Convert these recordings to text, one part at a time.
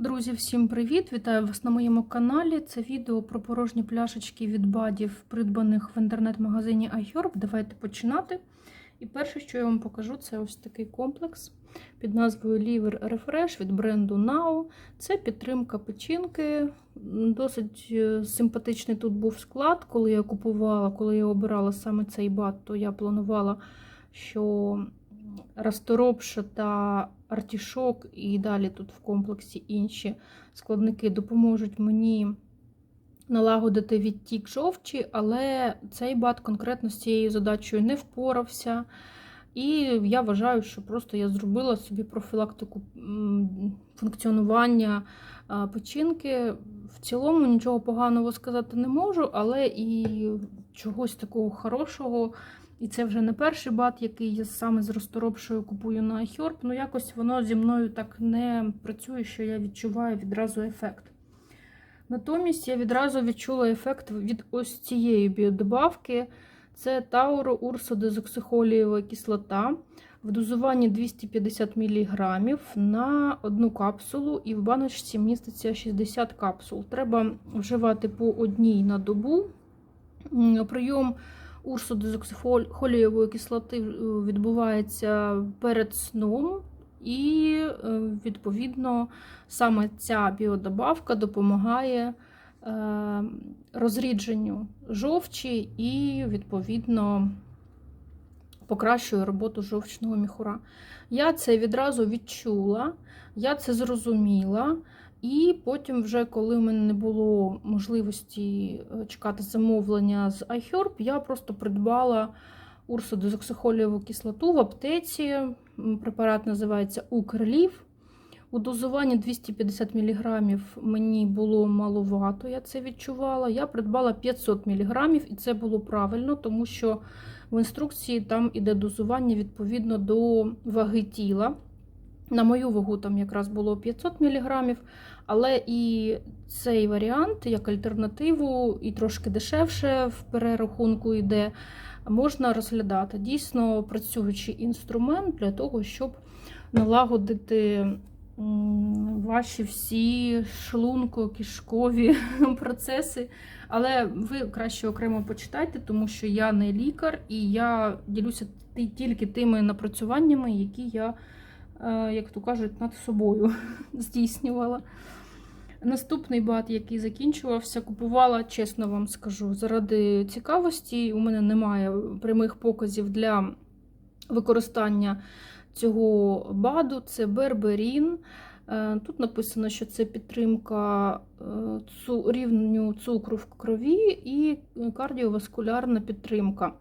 Друзі, всім привіт! Вітаю вас на моєму каналі. Це відео про порожні пляшечки від бадів, придбаних в інтернет-магазині iHerb. Давайте починати. І перше, що я вам покажу, це ось такий комплекс під назвою Liver Refresh від бренду Now. Це підтримка печінки. Досить е, симпатичний тут був склад. Коли я купувала, коли я обирала саме цей бад, то я планувала, що расторопша та артішок, і далі тут в комплексі інші складники допоможуть мені налагодити відтік жовчі, але цей бат конкретно з цією задачею не впорався. І я вважаю, що просто я зробила собі профілактику функціонування печінки. В цілому нічого поганого сказати не можу, але і чогось такого хорошого. І це вже не перший бат, який я саме з розторопшою купую на iHerb. Ну якось воно зі мною так не працює, що я відчуваю відразу ефект. Натомість я відразу відчула ефект від ось цієї біодобавки. Це Тауро урсодезоксихолієва кислота в дозуванні 250 мг на одну капсулу, і в баночці міститься 60 капсул. Треба вживати по одній на добу. Прийом урсодезоксихолієвої кислоти відбувається перед сном, і, відповідно, саме ця біодобавка допомагає розрідженню жовчі і, відповідно, покращує роботу жовчного міхура. Я це відразу відчула, я це зрозуміла. І потім, вже, коли в мене не було можливості чекати замовлення з iHerb, я просто придбала урсодезоксихолієву кислоту в аптеці. Препарат називається Укрлів. У дозуванні 250 мг мені було маловато, я це відчувала. Я придбала 500 мг, і це було правильно, тому що в інструкції там іде дозування відповідно до ваги тіла. На мою вагу там якраз було 500 мг, але і цей варіант, як альтернативу, і трошки дешевше в перерахунку йде, можна розглядати. Дійсно працюючий інструмент для того, щоб налагодити ваші всі шлунко-кишкові процеси. Але ви краще окремо почитайте, тому що я не лікар, і я ділюся тільки тими напрацюваннями, які я. Е, як то кажуть, над собою здійснювала. Наступний бат, який закінчувався, купувала, чесно вам скажу, заради цікавості. У мене немає прямих показів для використання цього баду. Це берберін. Е, тут написано, що це підтримка е, рівню цукру в крові і кардіоваскулярна підтримка.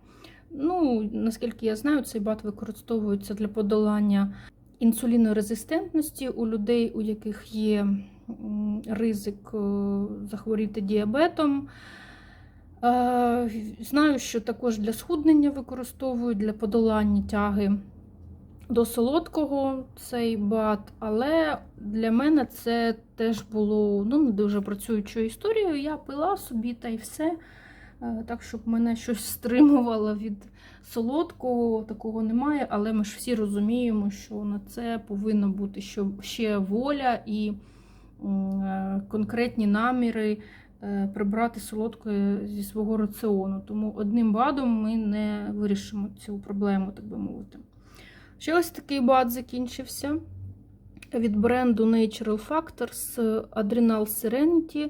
Ну, Наскільки я знаю, цей бат використовується для подолання інсулінорезистентності у людей, у яких є ризик е, захворіти діабетом. Е, знаю, що також для схуднення використовують для подолання тяги до солодкого цей бат, але для мене це теж було ну, не дуже працюючою історією. Я пила собі та й все. Е, так, щоб мене щось стримувало від солодкого, такого немає, але ми ж всі розуміємо, що на це повинна бути ще воля і е, конкретні наміри е, прибрати солодке зі свого раціону. Тому одним бадом ми не вирішимо цю проблему, так би мовити. Ще ось такий бад закінчився від бренду Natural Factors Adrenal Serenity.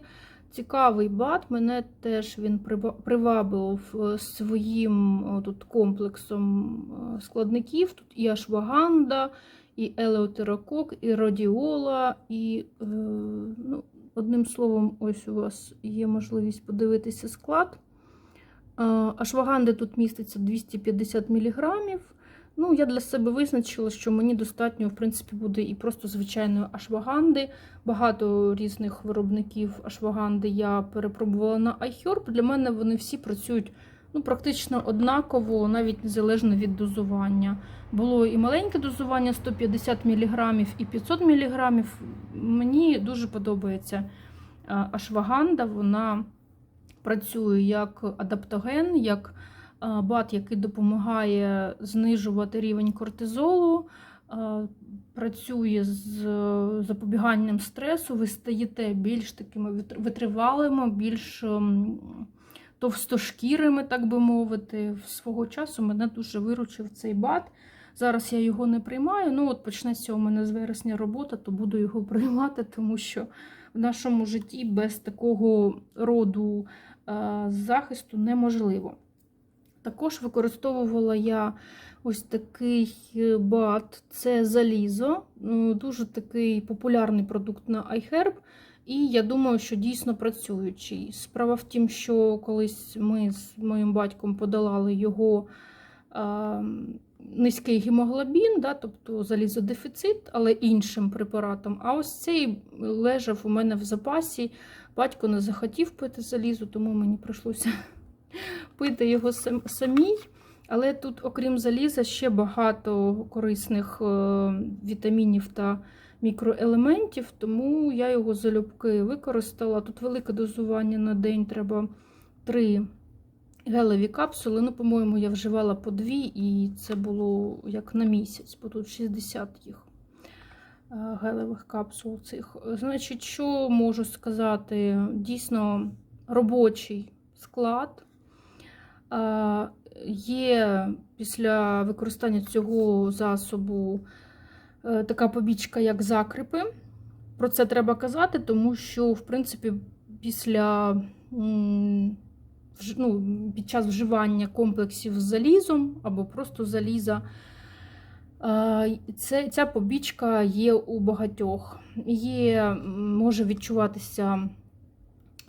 Цікавий бат, мене теж він привабив е, своїм тут комплексом е, складників. Тут і ашваганда, і елеотерокок, і радіола, і, е, ну, одним словом, ось у вас є можливість подивитися склад. Ашваганди тут міститься 250 мг. Ну, Я для себе визначила, що мені достатньо, в принципі, буде і просто звичайної ашваганди. Багато різних виробників ашваганди я перепробувала на iHerb. Для мене вони всі працюють ну, практично однаково, навіть незалежно від дозування. Було і маленьке дозування 150 мг і 500 мг. Мені дуже подобається ашваганда, вона працює як адаптоген, як бат, який допомагає знижувати рівень кортизолу, працює з е, запобіганням стресу, ви стаєте більш такими витривалими, більш ем, товстошкірими, так би мовити. В свого часу мене дуже виручив цей бат. Зараз я його не приймаю. Ну, от почнеться у мене з вересня робота, то буду його приймати, тому що в нашому житті без такого роду е, захисту неможливо. Також використовувала я ось такий е, бат, це залізо, Ну, дуже такий популярний продукт на iHerb. І я думаю, що дійсно працюючий. Справа в тім, що колись ми з моїм батьком подолали його а, низький гемоглобін, да, тобто залізодефіцит, але іншим препаратом. А ось цей лежав у мене в запасі. Батько не захотів пити залізо, тому мені прийшлося пити його самій. Але тут, окрім заліза, ще багато корисних е, вітамінів та мікроелементів, тому я його залюбки використала. Тут велике дозування на день, треба 3 гелеві капсули. Ну, по-моєму, я вживала по 2, і це було як на місяць, бо тут 60 їх е, гелевих капсул цих. Значить, що можу сказати? Дійсно робочий склад. Є після використання цього засобу е, така побічка, як закріпи. Про це треба казати, тому що, в принципі, після ну, під час вживання комплексів з залізом або просто заліза, це, ця побічка є у багатьох. Є, може відчуватися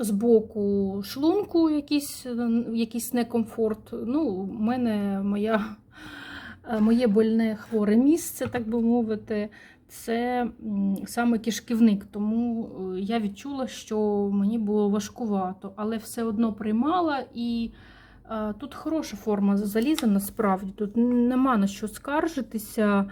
з боку шлунку якийсь, якийсь некомфорт. Ну, у мене моя, моє больне хворе місце, так би мовити, це саме кишківник. Тому е, я відчула, що мені було важкувато, але все одно приймала і. е, Тут хороша форма заліза, насправді. Тут нема на що скаржитися.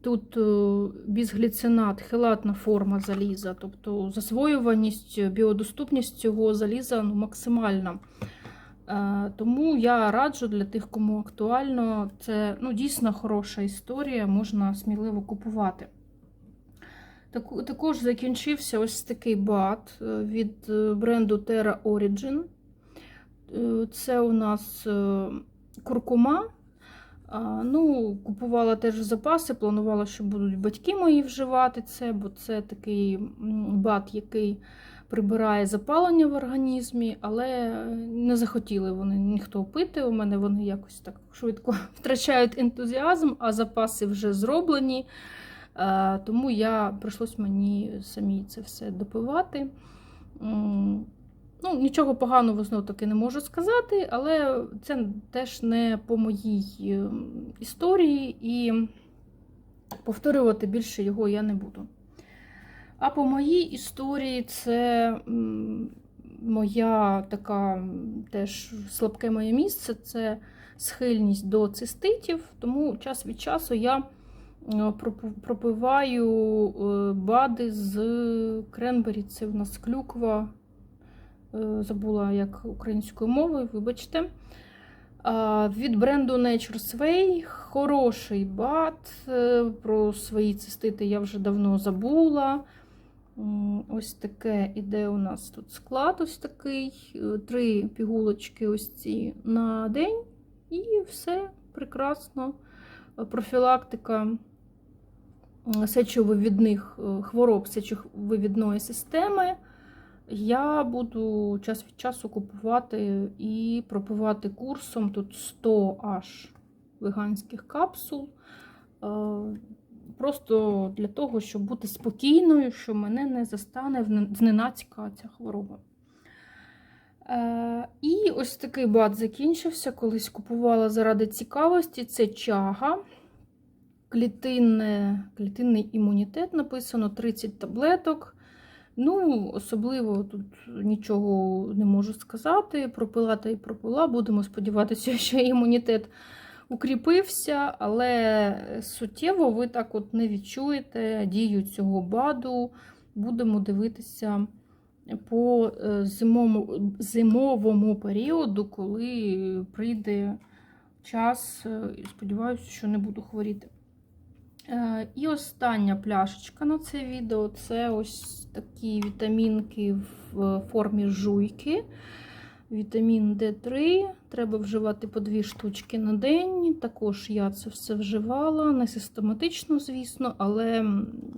Тут е, бізгліцинат, хелатна форма заліза, тобто засвоюваність, біодоступність цього заліза ну, максимальна. Е, Тому я раджу для тих, кому актуально, це ну, дійсно хороша історія, можна сміливо купувати. Так- Також закінчився ось такий бат е, від е, бренду Terra Origin. Е, Це у нас е, куркума. Ну, Купувала теж запаси, планувала, що будуть батьки мої вживати це, бо це такий бат, який прибирає запалення в організмі, але не захотіли вони ніхто пити. У мене вони якось так швидко втрачають ентузіазм, а запаси вже зроблені. Тому я прийшлось мені самі це все допивати. Ну, нічого поганого знову таки не можу сказати, але це теж не по моїй е, історії, і повторювати більше його я не буду. А по моїй історії це моя така теж слабке моє місце це схильність до циститів, тому час від часу я е, пропиваю е, бади з кренбері, це в нас клюква. Е, забула як українською мовою, вибачте. Від бренду Nature Sway хороший бат. Е, Про свої цистити я вже давно забула. Ось таке іде у нас тут склад, ось такий. Е, Три пігулочки ось ці на день. І все прекрасно. Профілактика сечовивідних хвороб сечовивідної системи. Я буду час від часу купувати і пропивати курсом. Тут 100 аж веганських капсул. Е, Просто для того, щоб бути спокійною, що мене не застане зненацька ця хвороба. Е, І ось такий бат закінчився. Колись купувала заради цікавості. Це чага. Клітинне, клітинний імунітет написано 30 таблеток. Ну, особливо тут нічого не можу сказати. Пропила та й пропила. Будемо сподіватися, що імунітет укріпився, але суттєво ви так от не відчуєте дію цього баду. Будемо дивитися по е, зимовому, зимовому періоду, коли прийде час е, сподіваюся, що не буду хворіти. Е, І остання пляшечка на це відео це ось такі вітамінки в формі жуйки. Вітамін D3. Треба вживати по дві штучки на день. Також я це все вживала. Не систематично, звісно, але,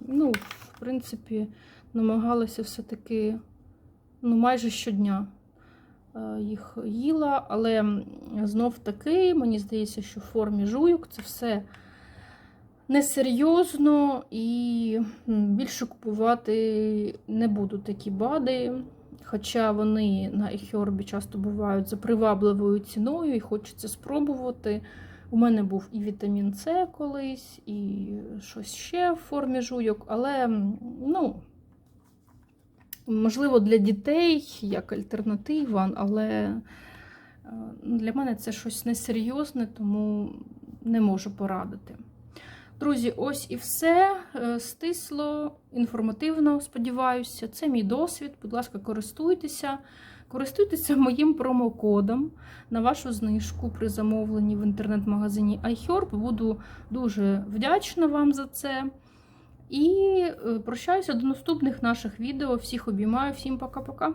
ну, в принципі, намагалася все-таки ну, майже щодня е, їх їла. Але знов таки, мені здається, що в формі жуйок це все несерйозно і більше купувати не буду такі БАДи. Хоча вони на iHerb часто бувають за привабливою ціною і хочеться спробувати. У мене був і вітамін С колись, і щось ще в формі жуйок, але ну, можливо, для дітей як альтернатива, але е, для мене це щось несерйозне, тому не можу порадити. Друзі, ось і все. Е, Стисло, інформативно, сподіваюся. Це мій досвід. Будь ласка, користуйтеся. Користуйтеся моїм промокодом на вашу знижку при замовленні в інтернет-магазині iHerb. Буду дуже вдячна вам за це. І е, прощаюся до наступних наших відео. Всіх обіймаю, всім пока-пока.